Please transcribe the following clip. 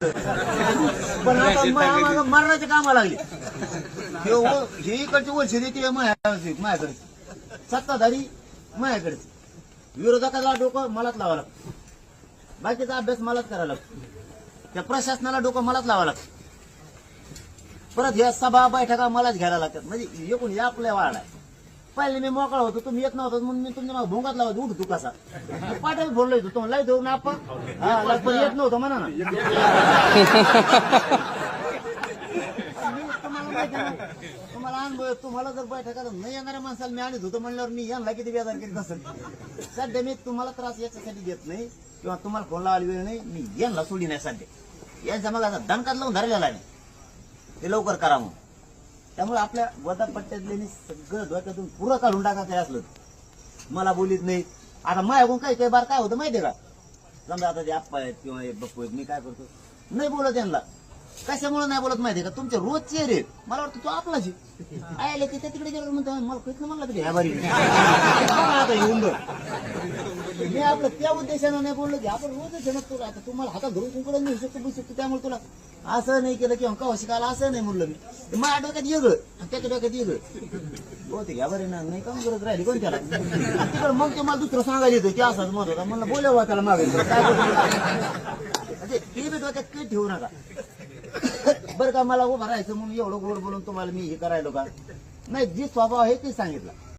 पण आता मरणाची कामा लागली. हे इकडची वर्षी ती माझ्याकडे सत्ताधारी माझ्याकडे विरोधकाला डोकं मलाच लावा लागतं. बाकीचा अभ्यास मलाच करावा लागतो. त्या प्रशासनाला डोकं मलाच लावा लागतं. परत ह्या सभा बैठका मलाच घ्यायला लागतात. म्हणजे एकूण या आपल्या वाढ आहे पहिले मी मोकळा होतो तुम्ही येत नव्हता म्हणून मी तुमच्या मागे भोंगात लावतो उठ कसा. मी बोललो होतो तुम्हाला लय ना आपण हा पण येत नव्हतं म्हणा ना. तुम्हाला तुम्हाला अनुभव तुम्हाला जर बैठका नाही येणाऱ्या माणसाला मी आणत होतो म्हणल्यावर मी यांना किती बेजार करीत असेल? सध्या मी तुम्हाला त्रास याच्यासाठी देत नाही किंवा तुम्हाला फोन लावायला वेळ नाही मी यांना सोडी नाही सध्या. यांचा मला आता दणकात लावून धरलेला आहे ते लवकर करा मग त्यामुळे आपल्या गोदापट्ट्यातले सगळं डोक्यातून पुरं काढून टाकायचं आहे असलं मला बोलीत नाही. आता माझ्याकडून काही काही बार काय होतं माहितीये का? समजा आता ते आप्पा आहेत किंवा हे बप्पू आहेत मी काय करतो? नाही बोलत त्यांना कशामुळे नाही बोलत माहितीये का? तुमचे रोजचे रे मला वाटतं तू आपलाच आहे. आयले ते त्या तिकडे गेलो म्हणतो मला कळत म्हणला तुझ्या ह्या बारी? आता येऊन बघ. मी आपलं त्या उद्देशानं नाही बोललो की आपण रोजच आहे तुला आता तुम्हाला हातात धरून कुंकडे नेऊ शकतो बसू शकतो त्यामुळे तुला असं नाही केलं की कवा शिकायला असं नाही म्हणलं मी. ते माझ्या डोक्यात येगळं आणि त्याच्या डोक्यात येगळं. हो ते घ्या बरे ना नाही काम करत राहिली कोण त्याला तिकडे मग ते मला दुसरं सांगायला येतं की असंच म्हणत होता. म्हणलं बोलावं त्याला मागे. ते बी डोक्यात काही ठेवू नका. बरं का मला उभं राहायचं म्हणून एवढं गोड बोलून तुम्हाला मी हे करायलो का? नाही जी स्वभाव आहे ते सांगितलं.